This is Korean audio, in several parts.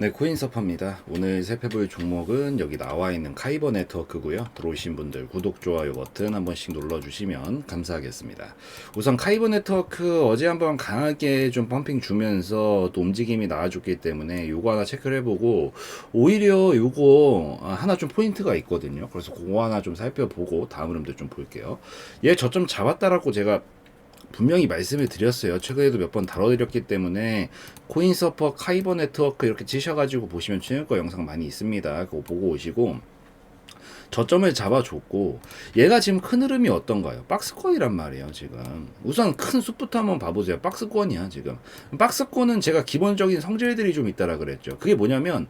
네, 코인서퍼입니다. 오늘 살펴볼 종목은 여기 나와 있는 카이버 네트워크고요. 들어오신 분들 구독, 좋아요 버튼 한 번씩 눌러주시면 감사하겠습니다. 우선 카이버 네트워크 어제 한번 강하게 좀 펌핑 주면서 또 움직임이 나와줬기 때문에 요거 하나 체크를 해보고 오히려 요거 하나 좀 포인트가 있거든요. 그래서 그거 하나 좀 살펴보고 다음 흐름들 좀 볼게요. 얘 저점 잡았다라고 제가 분명히 말씀을 드렸어요. 최근에도 몇 번 다뤄드렸기 때문에 코인서퍼 카이버 네트워크 이렇게 치셔가지고 보시면 최근거 영상 많이 있습니다. 그거 보고 오시고 저점을 잡아줬고 얘가 지금 큰 흐름이 어떤가요? 박스권이란 말이에요 지금 우선 큰 숲부터 한번 봐보세요 박스권이야 지금 박스권은 제가 기본적인 성질들이 좀 있다라 그랬죠 그게 뭐냐면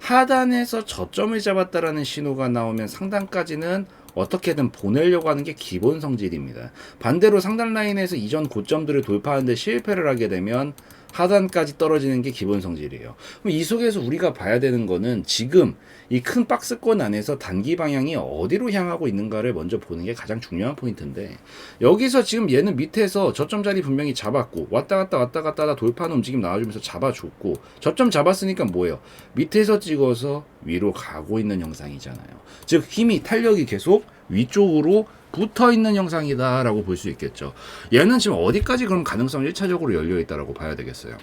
하단에서 저점을 잡았다라는 신호가 나오면 상단까지는 어떻게든 보내려고 하는 게 기본 성질입니다. 반대로 상단 라인에서 이전 고점들을 돌파하는데 실패를 하게 되면 하단까지 떨어지는 게 기본 성질이에요. 그럼 이 속에서 우리가 봐야 되는 거는 지금 이 큰 박스권 안에서 단기 방향이 어디로 향하고 있는가를 먼저 보는 게 가장 중요한 포인트인데 여기서 지금 얘는 밑에서 저점 자리 분명히 잡았고 왔다 갔다 왔다 갔다 돌파하는 움직임 나와주면서 잡아줬고 저점 잡았으니까 뭐예요? 밑에서 찍어서 위로 가고 있는 형상이잖아요. 즉 힘이 탄력이 계속 위쪽으로 붙어 있는 형상이다라고 볼 수 있겠죠. 얘는 지금 어디까지 그럼 가능성 1차적으로 열려 있다라고 봐야 되겠어요.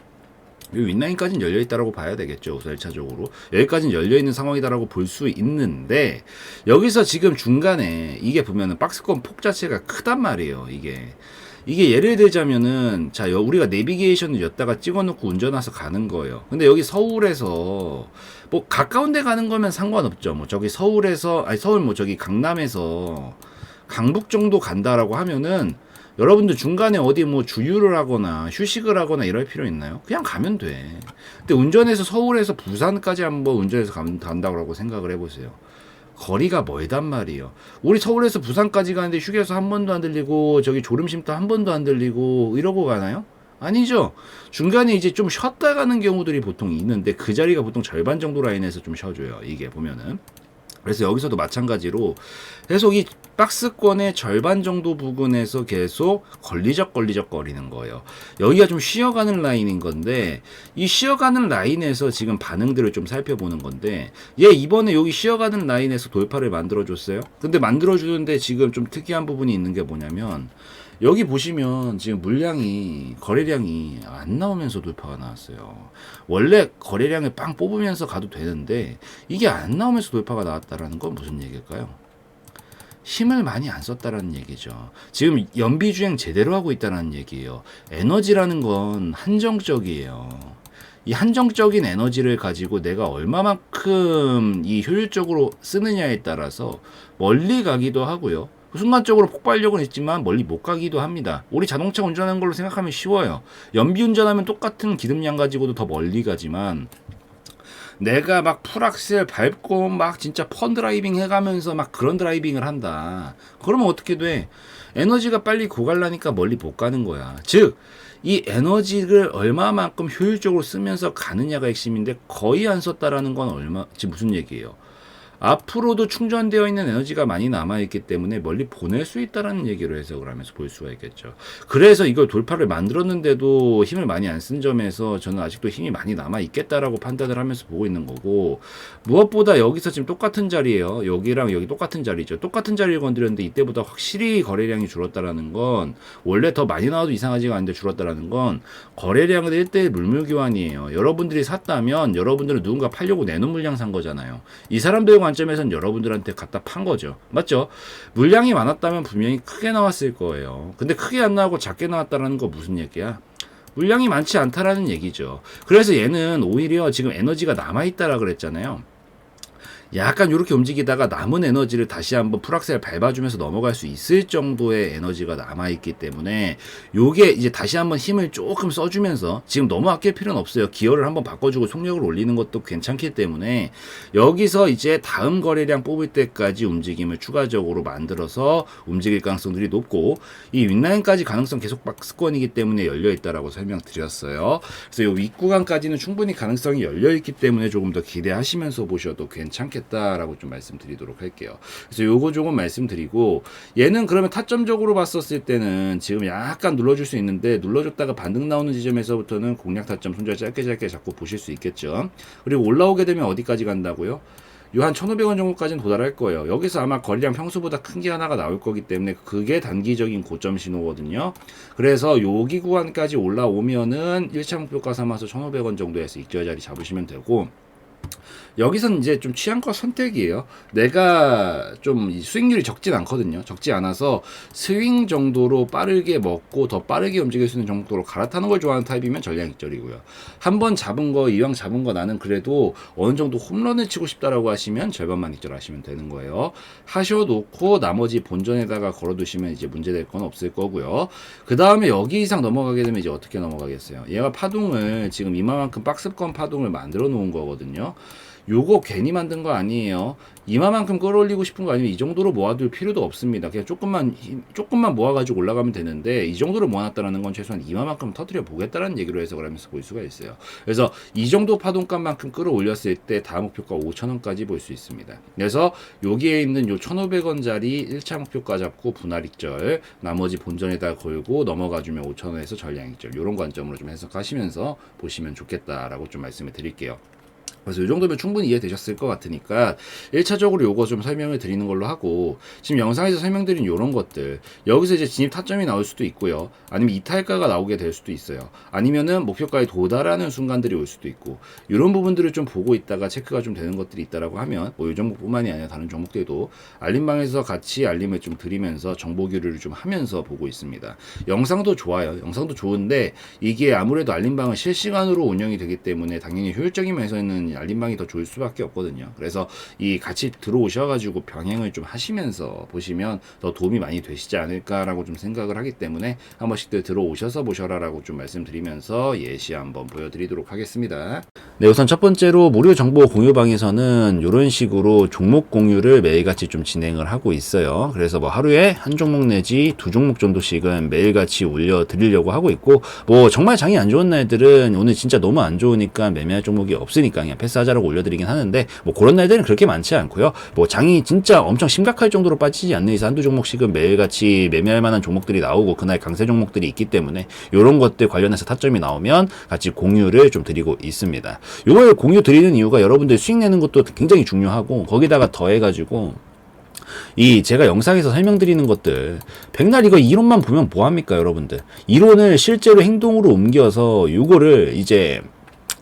이 윗라인까지는 열려 있다라고 봐야 되겠죠. 우선 1차적으로. 여기까지는 열려 있는 상황이다라고 볼 수 있는데 여기서 지금 중간에 이게 보면은 박스권 폭 자체가 크단 말이에요. 이게 이게 예를 들자면은 자 여- 우리가 내비게이션을 였다가 찍어놓고 운전해서 가는 거예요. 근데 여기 서울에서 뭐 가까운 데 가는 거면 상관없죠. 뭐 저기 서울에서 아니 서울 뭐 저기 강남에서 강북 정도 간다라고 하면은 여러분들 중간에 어디 뭐 주유를 하거나 휴식을 하거나 이럴 필요 있나요? 그냥 가면 돼. 근데 운전해서 서울에서 부산까지 한번 운전해서 간- 간다고 생각을 해보세요. 거리가 멀단 말이에요. 우리 서울에서 부산까지 가는데 휴게소 한 번도 안 들리고 저기 졸음쉼터 한 번도 안 들리고 이러고 가나요? 아니죠. 중간에 이제 좀 쉬었다 가는 경우들이 보통 있는데 그 자리가 보통 절반 정도 라인에서 좀 쉬어줘요. 이게 보면은. 그래서 여기서도 마찬가지로 계속 이 박스권의 절반 정도 부근에서 계속 걸리적 걸리적 거리는 거예요. 여기가 좀 쉬어가는 라인인 건데 이 쉬어가는 라인에서 지금 반응들을 좀 살펴보는 건데 얘 이번에 여기 쉬어가는 라인에서 돌파를 만들어 줬어요. 근데 만들어 주는데 지금 좀 특이한 부분이 있는 게 뭐냐면 여기 보시면 지금 물량이 거래량이 안 나오면서 돌파가 나왔어요. 원래 거래량을 빵 뽑으면서 가도 되는데 이게 안 나오면서 돌파가 나왔다라는 건 무슨 얘기일까요? 힘을 많이 안 썼다라는 얘기죠. 지금 연비 주행 제대로 하고 있다는 얘기예요. 에너지라는 건 한정적이에요. 이 한정적인 에너지를 가지고 내가 얼마만큼 이 효율적으로 쓰느냐에 따라서 멀리 가기도 하고요. 순간적으로 폭발력은 있지만 멀리 못 가기도 합니다. 우리 자동차 운전하는 걸로 생각하면 쉬워요. 연비 운전하면 똑같은 기름량 가지고도 더 멀리 가지만 내가 막 풀악셀 밟고 막 진짜 펀 드라이빙 해가면서 막 그런 드라이빙을 한다. 그러면 어떻게 돼? 에너지가 빨리 고갈라니까 멀리 못 가는 거야. 즉, 이 에너지를 얼마만큼 효율적으로 쓰면서 가느냐가 핵심인데 거의 안 썼다라는 건 얼마, 지금 무슨 얘기예요? 앞으로도 충전되어 있는 에너지가 많이 남아있기 때문에 멀리 보낼 수 있다라는 얘기로 해석을 하면서 볼 수가 있겠죠. 그래서 이걸 돌파를 만들었는데도 힘을 많이 안 쓴 점에서 저는 아직도 힘이 많이 남아있겠다라고 판단을 하면서 보고 있는 거고 무엇보다 여기서 지금 똑같은 자리예요. 여기랑 여기 똑같은 자리죠. 똑같은 자리를 건드렸는데 이때보다 확실히 거래량이 줄었다라는 건 원래 더 많이 나와도 이상하지가 않은데 줄었다라는 건 거래량은 1대1 물물교환이에요. 여러분들이 샀다면 여러분들은 누군가 팔려고 내놓은 물량 산 거잖아요. 이 사람들의 관점에선 여러분들한테 갖다 판 거죠. 맞죠? 물량이 많았다면 분명히 크게 나왔을 거예요. 근데 크게 안 나오고 작게 나왔다라는 거 무슨 얘기야? 물량이 많지 않다라는 얘기죠. 그래서 얘는 오히려 지금 에너지가 남아있다라 그랬잖아요. 약간 이렇게 움직이다가 남은 에너지를 다시 한번 풀악셀 밟아주면서 넘어갈 수 있을 정도의 에너지가 남아있기 때문에 요게 이제 다시 한번 힘을 조금 써주면서 지금 너무 아낄 필요는 없어요. 기어를 한번 바꿔주고 속력을 올리는 것도 괜찮기 때문에 여기서 이제 다음 거래량 뽑을 때까지 움직임을 추가적으로 만들어서 움직일 가능성들이 높고 이 윗라인까지 가능성 계속 박스권이기 때문에 열려 있다라고 설명드렸어요. 그래서 이 윗구간까지는 충분히 가능성이 열려 있기 때문에 조금 더 기대하시면서 보셔도 괜찮겠 습니다. 좋겠다라고 좀 말씀드리도록 할게요. 그래서 요거 조금 말씀드리고 얘는 그러면 타점적으로 봤었을 때는 지금 약간 눌러줄 수 있는데 눌러줬다가 반등 나오는 지점에서부터는 공략 타점 손절 짧게 짧게 잡고 보실 수 있겠죠. 그리고 올라오게 되면 어디까지 간다고요? 요한 1,500원 정도까지는 도달할 거예요. 여기서 아마 거리량 평소보다 큰 게 하나가 나올 거기 때문에 그게 단기적인 고점 신호거든요. 그래서 여기 구간까지 올라오면은 1차 목표가 삼아서 1,500원 정도에서 익절 자리 잡으시면 되고 여기선 이제 좀 취향과 선택이에요. 내가 좀이 수익률이 적진 않거든요. 적지 않아서 스윙 정도로 빠르게 먹고 더 빠르게 움직일 수 있는 정도로 갈아타는 걸 좋아하는 타입이면 전량 익절이고요. 한 번 잡은 거, 이왕 잡은 거 나는 그래도 어느 정도 홈런을 치고 싶다라고 하시면 절반만 익절하시면 되는 거예요. 하셔놓고 나머지 본전에다가 걸어두시면 이제 문제될 건 없을 거고요. 그 다음에 여기 이상 넘어가게 되면 이제 어떻게 넘어가겠어요? 얘가 파동을 지금 이만큼 박스권 파동을 만들어 놓은 거거든요. 요거 괜히 만든 거 아니에요. 이마만큼 끌어올리고 싶은 거 아니면 이 정도로 모아둘 필요도 없습니다. 그냥 조금만 힘- 조금만 모아가지고 올라가면 되는데 이 정도로 모아놨다라는 건 최소한 이마만큼 터트려 보겠다라는 얘기로 해석을 하면서 볼 수가 있어요. 그래서 이 정도 파동값만큼 끌어올렸을 때 다음 목표가 5천 원까지 볼 수 있습니다. 그래서 여기에 있는 요 1,500원짜리 1차 목표가 잡고 분할 익절, 나머지 본전에다 걸고 넘어가주면 5천 원에서 전량 익절 이런 관점으로 좀 해석하시면서 보시면 좋겠다라고 좀 말씀을 드릴게요. 그래서 이 정도면 충분히 이해되셨을 것 같으니까 1차적으로 요거 좀 설명을 드리는 걸로 하고 지금 영상에서 설명드린 요런 것들 여기서 이제 진입 타점이 나올 수도 있고요. 아니면 이탈가가 나오게 될 수도 있어요. 아니면은 목표가에 도달하는 순간들이 올 수도 있고 이런 부분들을 좀 보고 있다가 체크가 좀 되는 것들이 있다라고 하면 뭐이 종목뿐만이 아니라 다른 종목들도 알림방에서 같이 알림을 좀 드리면서 정보 교류를 좀 하면서 보고 있습니다. 영상도 좋아요. 영상도 좋은데 이게 아무래도 알림방은 실시간으로 운영이 되기 때문에 당연히 효율적인 면에서는 알림방이 더 좋을 수밖에 없거든요. 그래서 이 같이 들어오셔가지고 병행을 좀 하시면서 보시면 더 도움이 많이 되시지 않을까라고 좀 생각을 하기 때문에 한 번씩들 들어오셔서 보셔라라고 좀 말씀드리면서 예시 한번 보여드리도록 하겠습니다. 네, 우선 첫 번째로 무료 정보 공유방에서는 이런 식으로 종목 공유를 매일같이 좀 진행을 하고 있어요. 그래서 뭐 하루에 한 종목 내지 두 종목 정도씩은 매일같이 올려 드리려고 하고 있고 뭐 정말 장이 안 좋은 날들은 오늘 진짜 너무 안 좋으니까 매매할 종목이 없으니까 그냥 패스하자라고 올려드리긴 하는데 뭐 그런 날들은 그렇게 많지 않고요. 뭐 장이 진짜 엄청 심각할 정도로 빠지지 않는 이상 한두 종목씩은 매일같이 매매할 만한 종목들이 나오고 그날 강세 종목들이 있기 때문에 이런 것들 관련해서 타점이 나오면 같이 공유를 좀 드리고 있습니다. 요걸 공유 드리는 이유가 여러분들 수익 내는 것도 굉장히 중요하고 거기다가 더해가지고 이 제가 영상에서 설명드리는 것들 백날 이거 이론만 보면 뭐합니까 여러분들 이론을 실제로 행동으로 옮겨서 요거를 이제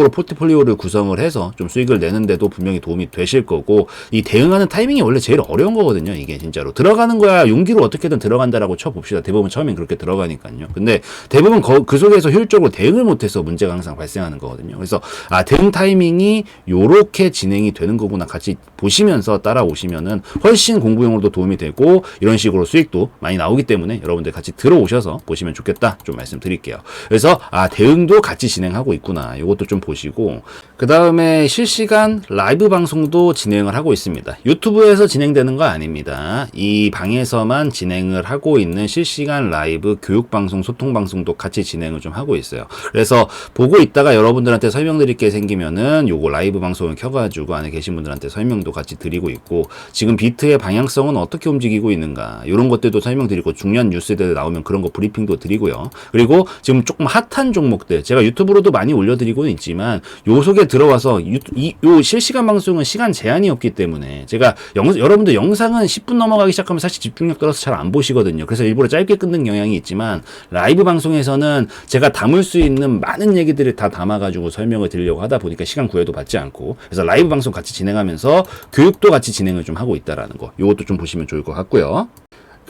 으로 포트폴리오를 구성을 해서 좀 수익을 내는데도 분명히 도움이 되실 거고 이 대응하는 타이밍이 원래 제일 어려운 거거든요 이게 진짜로. 들어가는 거야 용기로 어떻게든 들어간다라고 쳐봅시다. 대부분 처음엔 그렇게 들어가니까요. 근데 대부분 거- 그 속에서 효율적으로 대응을 못해서 문제가 항상 발생하는 거거든요. 그래서 아 대응 타이밍이 요렇게 진행이 되는 거구나 같이 보시면서 따라오시면은 훨씬 공부용으로도 도움이 되고 이런 식으로 수익도 많이 나오기 때문에 여러분들 같이 들어오셔서 보시면 좋겠다 좀 말씀드릴게요. 그래서 아 대응도 같이 진행하고 있구나. 이것도 좀 보시고 그 다음에 실시간 라이브 방송도 진행을 하고 있습니다. 유튜브에서 진행되는 거 아닙니다. 이 방에서만 진행을 하고 있는 실시간 라이브 교육 방송, 소통 방송도 같이 진행을 좀 하고 있어요. 그래서 보고 있다가 여러분들한테 설명드릴 게 생기면은 요거 라이브 방송을 켜가지고 안에 계신 분들한테 설명도 같이 드리고 있고 지금 비트의 방향성은 어떻게 움직이고 있는가 이런 것들도 설명드리고 중요한 뉴스들 나오면 그런 거 브리핑도 드리고요. 그리고 지금 조금 핫한 종목들 제가 유튜브로도 많이 올려드리고는 있지만 요 속에 들어와서 유, 이, 요 실시간 방송은 시간 제한이 없기 때문에 제가 영, 여러분들 영상은 10분 넘어가기 시작하면 사실 집중력 떨어서 잘 안 보시거든요. 그래서 일부러 짧게 끊는 경향이 있지만 라이브 방송에서는 제가 담을 수 있는 많은 얘기들을 다 담아가지고 설명을 드리려고 하다 보니까 시간 구애도 받지 않고 그래서 라이브 방송 같이 진행하면서 교육도 같이 진행을 좀 하고 있다라는 거. 요것도 좀 보시면 좋을 것 같고요.